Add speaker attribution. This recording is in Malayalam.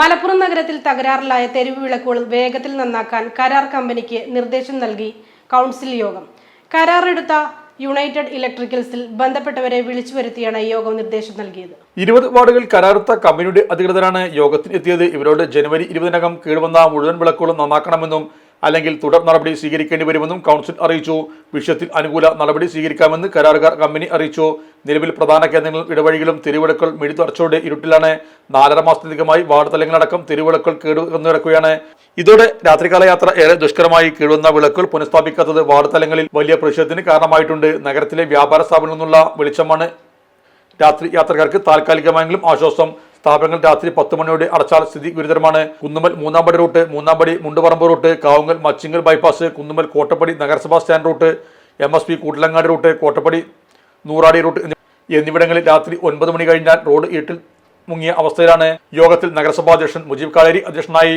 Speaker 1: മലപ്പുറം നഗരത്തിൽ തകരാറിലായ തെരുവ് വിളക്കുകൾ വേഗത്തിൽ നന്നാക്കാൻ കരാർ കമ്പനിക്ക് നിർദ്ദേശം നൽകി കൗൺസിൽ യോഗം. കരാറെടുത്ത യുണൈറ്റഡ് ഇലക്ട്രിക്കൽസിൽ ബന്ധപ്പെട്ടവരെ വിളിച്ചു വരുത്തിയാണ് യോഗം നിർദ്ദേശം നൽകിയത്.
Speaker 2: ഇരുപത് വാർഡുകൾ കരാറുത്ത കമ്പനിയുടെ അധികൃതരാണ് യോഗത്തിന് എത്തിയത്. ഇവരോട് ജനുവരി ഇരുപതിനകം കേടുവന്ന മുഴുവൻ വിളക്കുകളും നന്നാക്കണമെന്നും അല്ലെങ്കിൽ തുടർ നടപടി സ്വീകരിക്കേണ്ടി വരുമെന്നും കൗൺസിൽ അറിയിച്ചു. വിഷയത്തിൽ അനുകൂല നടപടി സ്വീകരിക്കാമെന്ന് കരാറുകാർ കമ്പനി അറിയിച്ചു. നിലവിൽ പ്രധാന കേന്ദ്രങ്ങളും ഇടവഴികളും തിരുവിളക്കൽ മിഴിത്തുറച്ചോടെ ഇരുട്ടിലാണ്. നാലര മാസത്തിലധികമായി വാർഡ് തലങ്ങളടക്കം തിരുവിളക്കൽ കേടുവന്നു കിടക്കുകയാണ് ഇതോടെ രാത്രികാല യാത്ര ഏറെ ദുഷ്കരമായി കീഴുന്ന വിളക്കുകൾ പുനഃസ്ഥാപിക്കാത്തത് വാർഡ് തലങ്ങളിൽ വലിയ പ്രതിഷേധത്തിന് കാരണമായിട്ടുണ്ട്. നഗരത്തിലെ വ്യാപാര സ്ഥാപനങ്ങളിൽ നിന്നുള്ള വെളിച്ചമാണ് രാത്രി യാത്രക്കാർക്ക് താൽക്കാലികമായെങ്കിലും ആശ്വാസം. സ്ഥാപനങ്ങൾ രാത്രി പത്ത് മണിയോടെ അടച്ചാൽ സ്ഥിതി ഗുരുതരമാണ്. Kunnummal Moonnampadi route Moonnampadi Mundupparamba route Kavungal Machingal bypass Kunnummal Kottappadi നഗരസഭാ stand route M S P Koottilangadi route Kottappadi Nooradi route എന്നിവിടങ്ങളിൽ രാത്രി ഒൻപത് മണി കഴിഞ്ഞാൽ റോഡ് ഇരുട്ടിൽ മുങ്ങിയ അവസ്ഥയിലാണ് യോഗത്തിൽ നഗരസഭാ അധ്യക്ഷൻ മുജീബ് കാലേരി അധ്യക്ഷനായി.